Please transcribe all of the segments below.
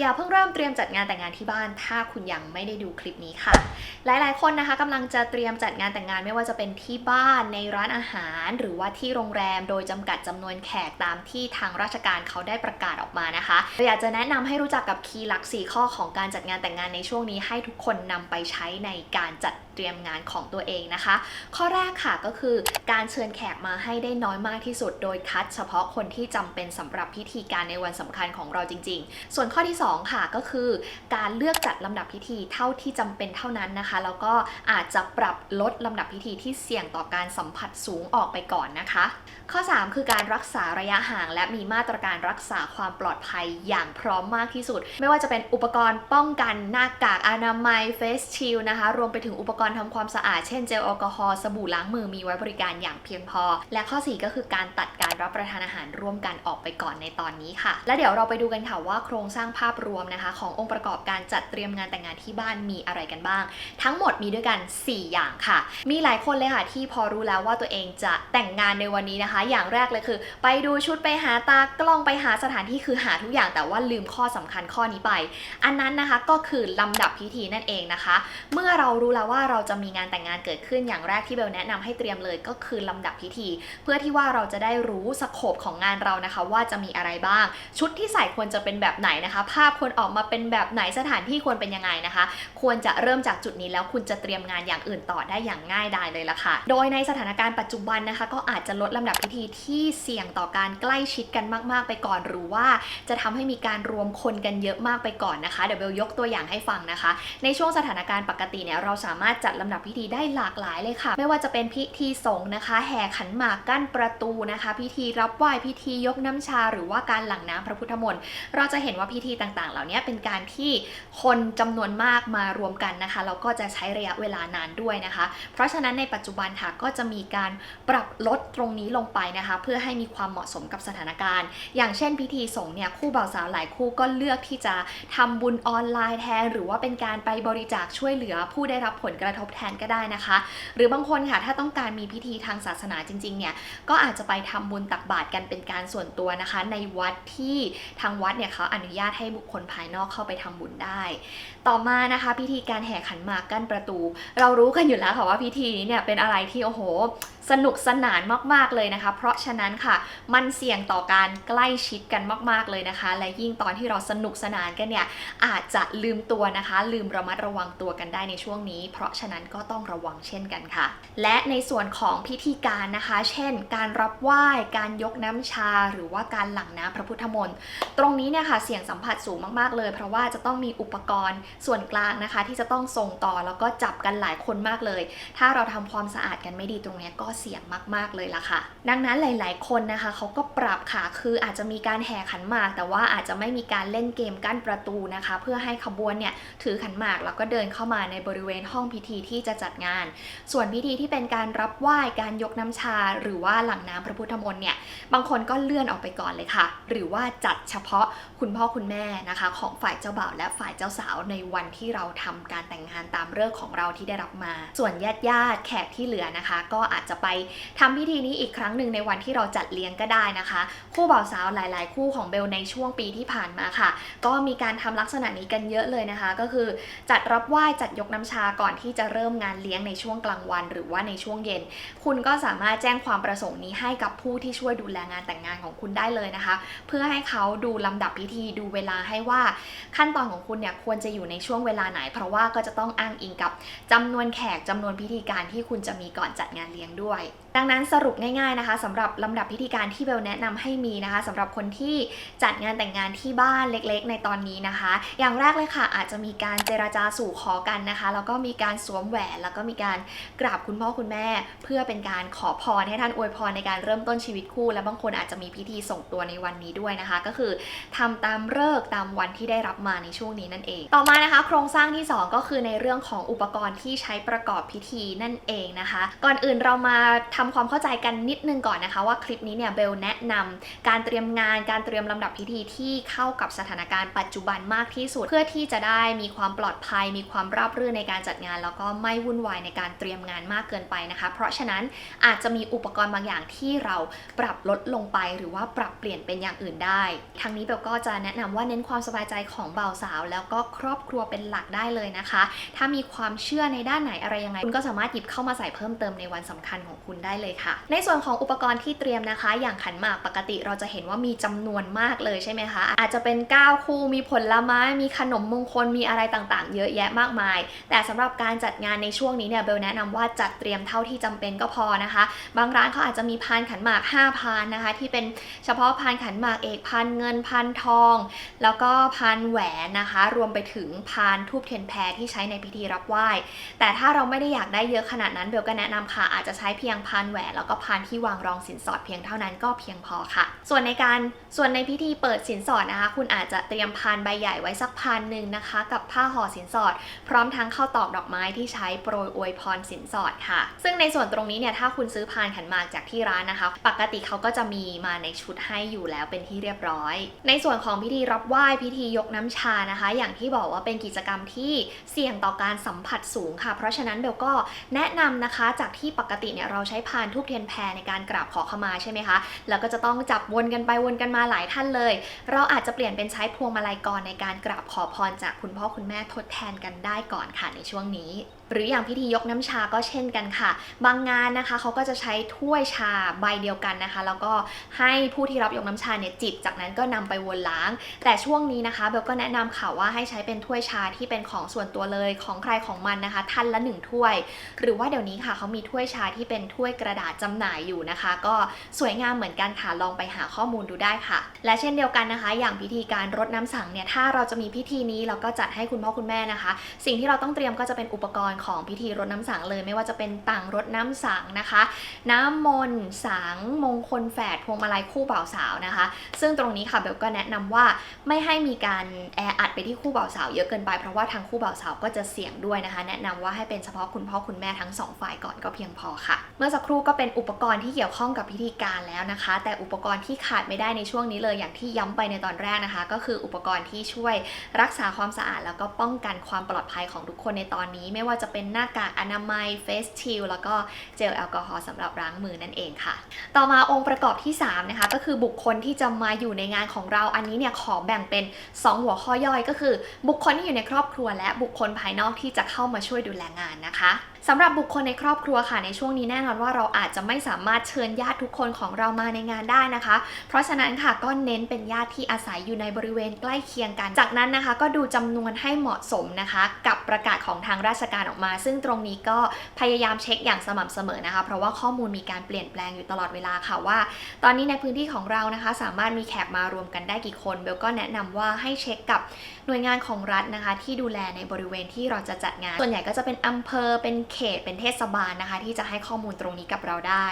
อย่าเพิ่งเริ่มเตรียมจัดงานแต่งงานที่บ้าน ถ้าคุณยังไม่ได้ดูคลิปนี้ค่ะ หลายๆ คนนะคะกำลังจะเตรียมจัดงานแต่งงานไม่ว่าจะเป็นที่บ้านในร้านอาหาร หรือว่าที่โรงแรม โดยจำกัดจำนวนแขกตามที่ทางราชการเขาได้ประกาศออกมานะคะเราอยากจะแนะนำให้รู้จักกับคีย์หลัก 4 ข้อของการจัดงานแต่งงานในช่วงนี้ให้ทุกคนนำไปใช้ในการจัด เตรียมงานของตัวเองนะคะ ข้อแรกค่ะก็คือการเชิญแขกมาให้ได้น้อยมากที่สุด โดยคัดเฉพาะคนที่จำเป็นสำหรับพิธีการในวันสำคัญของเราจริง ๆ ส่วนข้อที่ 2 ค่ะก็คือ การเลือกจัดลำดับพิธีเท่าที่จำเป็นเท่านั้นนะคะ แล้วก็อาจจะปรับลดลำดับพิธีที่เสี่ยงต่อการสัมผัสสูงออกไปก่อนนะคะ ข้อ 3 คือการรักษาระยะห่าง และมีมาตรการรักษาความปลอดภัยอย่างพร้อมมากที่สุด ไม่ว่าจะเป็นอุปกรณ์ป้องกันหน้ากากอนามัยเฟสชิลนะคะ รวมไปถึงอุปกรณ์ทำความสะอาด เช่นเจลแอลกอฮอล์สบู่ล้างมือมีไว้บริการอย่างเพียงพอ และข้อ 4 ก็คือการตัดการรับประทานอาหารร่วมกันออกไปก่อนในตอนนี้ค่ะ และเดี๋ยวเราไปดูกันค่ะว่าโครงสร้างภาพรวมนะคะ ขององค์ประกอบการจัดเตรียมงานแต่งงานที่บ้านมีอะไรกันบ้าง ทั้งหมดมีด้วยกัน 4 อย่างค่ะ มีหลายคนเลยค่ะที่พอรู้แล้วว่าตัวเองจะแต่งงานในวันนี้นะคะ อย่างแรกเลยคือ ไปดูชุดไปหาตากล้องไปหาสถานที่คือหาทุกอย่างแต่ว่าลืมข้อสำคัญข้อนี้ไป อันนั้นนะคะก็คือลำดับพิธีนั่นเองนะคะ เมื่อเรารู้แล้วว่าเราราจะมีงานแต่งงานเกิดขึ้นอย่างแรกที่เบลแนะนำให้เตรียมเลยก็คือลำดับพิธี เพื่อที่ว่าเราจะได้รู้สโคปของงานเรานะคะ ว่าจะมีอะไรบ้าง ชุดที่ใส่ควรจะเป็นแบบไหนนะคะ ภาพควรออกมาเป็นแบบไหนสถานที่ควรเป็นยังไงนะคะ ควรจะเริ่มจากจุดนี้แล้วคุณจะเตรียมงานอย่างอื่นต่อได้อย่างง่ายดายเลยละค่ะ โดยในสถานการณ์ปัจจุบันนะคะ ก็อาจจะลดลำดับพิธีที่เสี่ยงต่อการใกล้ชิดกันมาก ๆ ไปก่อนหรือว่าจะทำให้มีการรวมคนกันเยอะมากไปก่อนนะคะเดี๋ยวเบลยกตัวอย่างให้ฟังนะคะ ในช่วงสถานการณ์ปกติเนี่ยเราสามารถจัดลำดับพิธีได้หลากหลายเลยค่ะ ไม่ว่าจะเป็นพิธีสงฆ์นะคะ แห่ขันหมากกั้นประตูนะคะ พิธีรับไหว้พิธียกน้ำชา หรือว่าการหลั่งน้ำพระพุทธมนต์เราจะเห็นว่าพิธีต่างๆ เหล่านี้เป็นการที่คนจำนวนมากมารวมกันนะคะแล้วก็จะใช้ระยะเวลานานด้วยนะคะ เพราะฉะนั้นในปัจจุบันค่ะก็จะมีการปรับลดตรงนี้ลงไปนะคะ เพื่อให้มีความเหมาะสมกับสถานการณ์ อย่างเช่น พิธีสงฆ์เนี่ยคู่บ่าวสาวหลายคู่ก็เลือกที่จะทำบุญออนไลน์แทน หรือว่าเป็นการไปบริจาคช่วยเหลือผู้ได้รับผลกระทบแทนก็ได้นะคะ หรือบางคนค่ะถ้าต้องการมีพิธีทางศาสนาจริงๆเนี่ยก็อาจจะไปทำบุญตักบาตรกันเป็นการส่วนตัวนะคะ ในวัดที่ทางวัดเนี่ยเขาอนุญาตให้บุคคลภายนอกเข้าไปทำบุญได้ ต่อมานะคะ พิธีการแห่ขันหมากกั้นประตู เรารู้กันอยู่แล้วค่ะว่าพิธีนี้เนี่ยเป็นอะไรที่โอ้โห สนุกสนานมากๆเลยนะคะ เพราะฉะนั้นค่ะมันเสี่ยงต่อการใกล้ชิดกันมาก ๆเลยนะคะ และยิ่งตอนที่เราสนุกสนานกันเนี่ยอาจจะลืมตัวนะคะ ลืมระมัดระวังตัวกันได้ในช่วงนี้ เพราะฉะนั้นก็ต้องระวังเช่นกันค่ะ และในส่วนของพิธีการนะคะ เช่น การรับไหว้การยกน้ำชา หรือว่าการหลั่งน้ำพระพุทธมนต์ตรงนี้เนี่ยค่ะเสี่ยงสัมผัสสูงมากๆเลย เพราะว่าจะต้องมีอุปกรณ์ส่วนกลางนะคะ ที่จะต้องส่งต่อแล้วก็จับกันหลายคนมากเลย ถ้าเราทำความสะอาดกันไม่ดีตรงเนี้ยก็เสี่ยงมาก ๆ เลยล่ะค่ะ ดังนั้นหลาย ๆ คนนะคะเขาก็ปรับค่ะ คืออาจจะมีการแห่ขันหมาก แต่ว่าอาจจะไม่มีการเล่นเกมกั้นประตูนะคะ เพื่อให้ขบวนเนี่ยถือขันหมากแล้วก็เดินเข้ามาในบริเวณห้องพิธีที่จะจัดงาน ส่วนพิธีที่เป็นการรับไหว้การยกน้ำชา หรือว่าหลั่งน้ำพระพุทธมนต์เนี่ยบางคนก็เลื่อนออกไปก่อนเลยค่ะ หรือว่าจัดเฉพาะคุณพ่อคุณแม่นะคะ ของฝ่ายเจ้าบ่าวและฝ่ายเจ้าสาวในวันที่เราทำการแต่งงานตามฤกษ์ของเราที่ได้รับมา ส่วนญาติญาติๆแขกที่เหลือนะคะ ก็อาจจะไปทำพิธีนี้อีกครั้งหนึ่งในวันที่เราจัดเลี้ยงก็ได้นะคะ คู่บ่าวสาวหลาย ๆ คู่ของเบลในช่วงปีที่ผ่านมาค่ะ ก็มีการทำลักษณะนี้กันเยอะเลยนะคะ ก็คือจัดรับไหว้จัดยกน้ำชาก่อนที่จะเริ่มงานเลี้ยงในช่วงกลางวัน หรือว่าในช่วงเย็น คุณก็สามารถแจ้งความประสงค์นี้ให้กับผู้ที่ช่วยดูแลงานแต่งงานของคุณได้เลยนะคะ เพื่อให้เขาดูลำดับพิธีดูเวลาให้ว่าขั้นตอนของคุณเนี่ยควรจะอยู่ในช่วงเวลาไหน เพราะว่าก็จะต้องอ้างอิงกับจำนวนแขกจำนวนพิธีการที่คุณจะมีก่อนจัดงานเลี้ยงด้วยดังนั้นสรุปง่ายๆนะคะสำหรับลำดับพิธีการที่เบลแนะนำให้มีนะคะสำหรับคนที่จัดงานแต่งงานที่บ้านเล็กๆ ในตอนนี้นะคะ อย่างแรกเลยค่ะอาจจะมีการเจราจาสู่ขอกันนะคะแล้วก็มีการสวมแหวน แล้วก็มีการกราบคุณพ่อคุณแม่ เพื่อเป็นการขอพรให้ท่านอวยพรในการเริ่มต้นชีวิตคู่ และบางคนอาจจะมีพิธีส่งตัวในวันนี้ด้วยนะคะ ก็คือทำตามฤกษ์ตามวันที่ได้รับมาในช่วงนี้นั่นเอง ต่อมานะคะ โครงสร้างที่สองก็คือในเรื่องของอุปกรณ์ที่ใช้ประกอบพิธีนั่นเองนะคะ ก่อนอื่นเรามาทำความเข้าใจกันนิดนึงก่อนนะคะ ว่าคลิปนี้เนี่ยเบลแนะนำการเตรียมงานการเตรียมลำดับพิธีที่เข้ากับสถานการณ์ปัจจุบันมากที่สุด เพื่อที่จะได้มีความปลอดภัย มีความราบรื่นในการจัดงาน แล้วก็ไม่วุ่นวายในการเตรียมงานมากเกินไปนะคะ เพราะฉะนั้นอาจจะมีอุปกรณ์บางอย่างที่เราปรับลดลงไป หรือว่าปรับเปลี่ยนเป็นอย่างอื่นได้ทางนี้เบลก็จะแนะนำว่าเน้นความสบายใจของบ่าวสาว แล้วก็ครอบครัวเป็นหลักได้เลยนะคะ ถ้ามีความเชื่อในด้านไหนอะไรยังไงคุณก็สามารถหยิบเข้ามาใส่เพิ่มเติมในวันสำคัญของคุณได้เลยค่ะ ในส่วนของอุปกรณ์ที่เตรียมนะคะ อย่างขันหมากปกติเราจะเห็นว่ามีจำนวนมากเลยใช่ไหมคะ อาจจะเป็น 9 คู่มีผลไม้ มีขนมมงคลมีอะไรต่างๆ เยอะแยะมากมาย แต่สำหรับการจัดงานในช่วงนี้เนี่ยเบลแนะนำว่าจัดเตรียมเท่าที่จำเป็นก็พอนะคะ บางร้านเขาอาจจะมีพานขันหมาก 5พานนะคะ ที่เป็นเฉพาะพานขันหมากเอกพานเงินพานทอง แล้วก็พานแหวนนะคะ รวมไปถึงพานทูบเทียนแพรที่ใช้ในพิธีรับไหว้แต่ถ้าเราไม่ได้อยากได้เยอะขนาดนั้นเบลก็แนะนำค่ะอาจจะใช้เพียงพานแหวนแล้วก็พานที่วางรองสินสอดเพียงเท่านั้นก็เพียงพอค่ะ ส่วนในการส่วนในพิธีเปิดสินสอดนะคะ คุณอาจจะเตรียมพานใบใหญ่ไว้สักพานหนึ่งนะคะ กับผ้าห่อสินสอด พร้อมทั้งข้าวตอกดอกไม้ที่ใช้โปรยอวยพรสินสอดค่ะ ซึ่งในส่วนตรงนี้เนี่ยถ้าคุณซื้อพานขันหมากจากที่ร้านนะคะ ปกติเขาก็จะมีมาในชุดให้อยู่แล้วเป็นที่เรียบร้อย ในส่วนของพิธีรับไหว้พิธียกน้ำชานะคะ อย่างที่บอกว่าเป็นกิจกรรมที่เสี่ยงต่อการสัมผัสสูงค่ะ เพราะฉะนั้นเบลก็แนะนำนะคะจากที่ปกติเนี่ยเราใช้พานทูบเทียนแพรในการกราบขอขมาใช่ไหมคะ แล้วก็จะต้องจับวนกันไปวนกันมาหลายท่านเลย เราอาจจะเปลี่ยนเป็นใช้พวงมาลัยกรในการกราบขอพรจากคุณพ่อคุณแม่ทดแทนกันได้ก่อนค่ะในช่วงนี้ หรืออย่างพิธียกน้ำชาก็เช่นกันค่ะ บางงานนะคะเขาก็จะใช้ถ้วยชาใบเดียวกันนะคะ แล้วก็ให้ผู้ที่รับยกน้ำชาเนี่ยจิบจากนั้นก็นำไปวนล้าง แต่ช่วงนี้นะคะเบลก็แนะนำค่ะว่าให้ใช้เป็นถ้วยชาที่เป็นของส่วนตัวเลยของใครของมันนะคะ ท่านละหนึ่งถ้วย หรือว่าเดี๋ยวนี้ค่ะเขามีถ้วยชาที่เป็นถ้วยกระดาษจำหน่ายอยู่นะคะ ก็สวยงามเหมือนกันค่ะลองไปหาข้อมูลดูได้ค่ะ และเช่นเดียวกันนะคะ อย่างพิธีการรดน้ำสังเนี่ยถ้าเราจะมีพิธีนี้เราก็จัดให้คุณพ่อคุณแม่นะคะ สิ่งที่เราต้องเตรียมก็จะเป็นอุปกรณ์ของพิธีรดน้ำสังเลย ไม่ว่าจะเป็นต่างรดน้ำสังนะคะ น้ำมนต์สังมงคลแฝดพวงมาลัยคู่บ่าวสาวนะคะ ซึ่งตรงนี้ค่ะเบลก็แนะนำว่าไม่ให้มีการแออัดไปที่คู่บ่าวสาวเยอะเกินไปเพราะว่าทางคู่บ่าวสาวก็จะเสี่ยงด้วยนะคะ แนะนำว่าให้เป็นเฉพาะคุณพ่อคุณแม่ทั้งสองฝ่ายก่อนก็เพียงพอค่ะ เมื่อสักครู่ก็เป็นอุปกรณ์ที่เกี่ยวข้องกับพิธีการแล้วนะคะ แต่อุปกรณ์ที่ขาดไม่ได้ในช่วงนี้เลยอย่างที่ย้ำไปในตอนแรกนะคะ ก็คืออุปกรณ์ที่ช่วยรักษาความสะอาด แล้วก็ป้องกันความปลอดภัยของทุกคนในตอนนี้ ไม่ว่าจะเป็นหน้ากากอนามัยเฟสชิลแล้วก็เจลแอลกอฮอล์สำหรับล้างมือนั่นเองค่ะ ต่อมาองค์ประกอบที่ 3 นะคะ ก็คือบุคคลที่จะมาอยู่ในงานของเราอันนี้เนี่ยขอแบ่งเป็น 2 หัวข้อย่อยก็คือ บุคคลที่อยู่ในครอบครัว และบุคคลภายนอกที่จะเข้ามาช่วยดูแลงานนะคะสำหรับบุคคลในครอบครัวค่ะในช่วงนี้แน่นอนว่าเราอาจจะไม่สามารถเชิญญาติทุกคนของเรามาในงานได้นะคะ เพราะฉะนั้นค่ะก็เน้นเป็นญาติที่อาศัยอยู่ในบริเวณใกล้เคียงกัน จากนั้นนะคะ ก็ดูจำนวนให้เหมาะสมนะคะ กับประกาศของทางราชการออกมา ซึ่งตรงนี้ก็พยายามเช็คอย่างสม่ำเสมอนะคะ เพราะว่าข้อมูลมีการเปลี่ยนแปลงอยู่ตลอดเวลาค่ะว่า ตอนนี้ในพื้นที่ของเรานะคะ สามารถมีแขกมารวมกันได้กี่คนเบลก็แนะนำว่าให้เช็คกับ หน่วยงานของรัฐนะคะ ที่ดูแลในบริเวณที่เราจะจัดงาน ส่วนใหญ่ก็จะเป็นอำเภอเป็นเขตเป็นเทศบาลนะคะ ที่จะให้ข้อมูลตรงนี้กับเราได้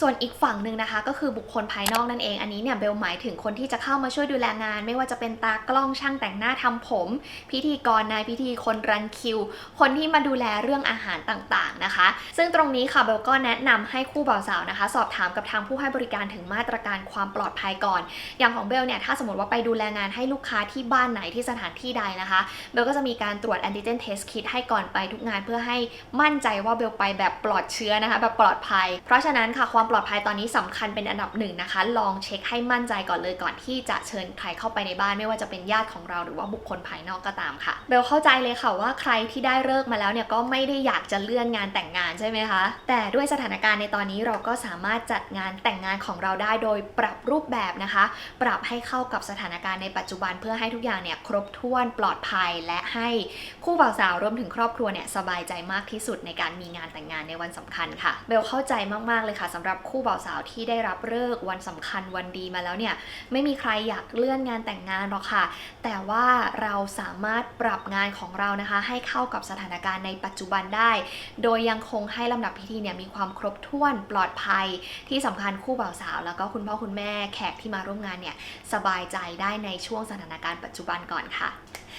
ส่วนอีกฝั่งหนึ่งนะคะ ก็คือบุคคลภายนอกนั่นเองอันนี้เนี่ยเบลหมายถึงคนที่จะเข้ามาช่วยดูแลงาน ไม่ว่าจะเป็นตากล้องช่างแต่งหน้าทำผม พิธีกรนายพิธีคนรันคิว คนที่มาดูแลเรื่องอาหารต่างๆนะคะ ซึ่งตรงนี้ค่ะเบลก็แนะนำให้คู่บ่าวสาวนะคะ สอบถามกับทางผู้ให้บริการถึงมาตรการความปลอดภัยก่อน อย่างของเบลเนี่ยถ้าสมมติว่าไปดูแลงานให้ลูกค้าที่บ้านไหนที่สถานที่ใดนะคะ เบลก็จะมีการตรวจแอนติเจนเทสคิดให้ก่อนไปทุกงานเพื่อให้มั่นใจว่าเบลไปแบบปลอดเชื้อนะคะ แบบปลอดภัย เพราะฉะนั้นค่ะความปลอดภัยตอนนี้สำคัญเป็นอันดับหนึ่งนะคะ ลองเช็คให้มั่นใจก่อนเลยก่อนที่จะเชิญใครเข้าไปในบ้านไม่ว่าจะเป็นญาติของเราหรือว่าบุคคลภายนอกก็ตามค่ะ เบลเข้าใจเลยค่ะว่าใครที่ได้เลิกมาแล้วเนี่ยก็ไม่ได้อยากจะเลื่อนงานแต่งงานใช่ไหมคะ แต่ด้วยสถานการณ์ในตอนนี้เราก็สามารถจัดงานแต่งงานของเราได้โดยปรับรูปแบบนะคะ ปรับให้เข้ากับสถานการณ์ในปัจจุบันเพื่อให้ทุกอย่างเนี่ยครบถ้วนวนปลอดภัย และให้คู่บ่าวสาวรวมถึงครอบครัวเนี่ยสบายใจมากที่สุดในการมีงานแต่งงานในวันสำคัญค่ะ เบลเข้าใจมากๆเลยค่ะสำหรับคู่บ่าวสาวที่ได้รับเลิกวันสำคัญวันดีมาแล้วเนี่ยไม่มีใครอยากเลื่อนงานแต่งงานหรอกค่ะ แต่ว่าเราสามารถปรับงานของเรานะคะ ให้เข้ากับสถานการณ์ในปัจจุบันได้ โดยยังคงให้ลำดับพิธีเนี่ยมีความครบถ้วนปลอดภัย ที่สำคัญคู่บ่าวสาว แล้วก็คุณพ่อคุณแม่แขกที่มาร่วมงานเนี่ยสบายใจได้ในช่วงสถานการณ์ปัจจุบันก่อนค่ะ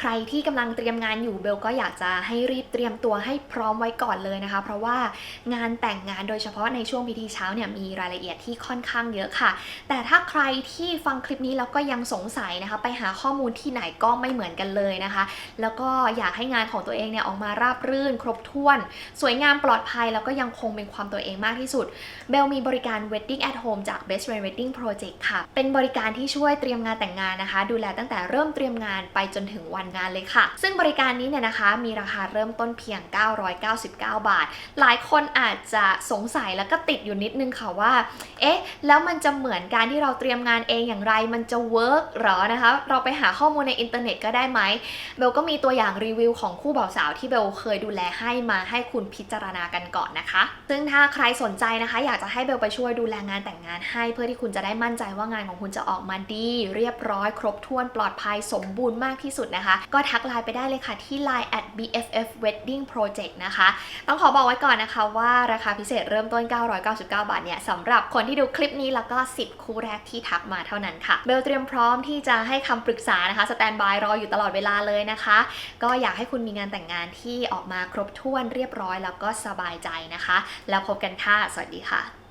ใครที่กำลังเตรียมงานอยู่เบลก็อยากจะให้รีบเตรียมตัวให้พร้อมไว้ก่อนเลยนะคะ เพราะว่างานแต่งงานโดยเฉพาะในช่วงพิธีเช้าเนี่ยมีรายละเอียดที่ค่อนข้างเยอะค่ะ แต่ถ้าใครที่ฟังคลิปนี้แล้วก็ยังสงสัยนะคะ ไปหาข้อมูลที่ไหนก็ไม่เหมือนกันเลยนะคะ แล้วก็อยากให้งานของตัวเองเนี่ยออกมาราบรื่น ครบถ้วน สวยงามปลอดภัยแล้วก็ยังคงเป็นความตัวเองมากที่สุดเบลมีบริการ Wedding at Home จาก Best Friend Wedding Project ค่ะ เป็นบริการที่ช่วยเตรียมงานแต่งงานนะคะ ดูแลตั้งแต่เริ่มเตรียมงานไปจนถึงวันงานเลยค่ะ ซึ่งบริการนี้เนี่ยนะคะมีราคาเริ่มต้นเพียง 999 บาท หลายคนอาจจะสงสัยแล้วก็ติดอยู่นิดนึงค่ะว่า เอ๊ะ แล้วมันจะเหมือนการที่เราเตรียมงานเองอย่างไร มันจะเวิร์กหรอนะคะ เราไปหาข้อมูลในอินเทอร์เน็ตก็ได้ไหม เบลก็มีตัวอย่างรีวิวของคู่บ่าวสาวที่เบลเคยดูแลให้มาให้คุณพิจารณากันก่อนนะคะ ซึ่งถ้าใครสนใจนะคะ อยากจะให้เบลไปช่วยดูแลงานแต่งงานให้เพื่อที่คุณจะได้มั่นใจว่างานของคุณจะออกมาดี เรียบร้อยครบถ้วนปลอดภัยสมบูรณ์มากที่สุดนะคะก็ทักไลน์ไปได้เลยค่ะที่ line at bff wedding project นะคะ ต้องขอบอกไว้ก่อนนะคะว่าราคาพิเศษเริ่มต้น 999 บาทเนี่ยสำหรับคนที่ดูคลิปนี้แล้วก็ 10 คู่แรกที่ทักมาเท่านั้นค่ะ เบลเตรียมพร้อมที่จะให้คำปรึกษานะคะสแตนบายรออยู่ตลอดเวลาเลยนะคะ ก็อยากให้คุณมีงานแต่งงานที่ออกมาครบถ้วนเรียบร้อยแล้วก็สบายใจนะคะ แล้วพบกันค่ะ สวัสดีค่ะ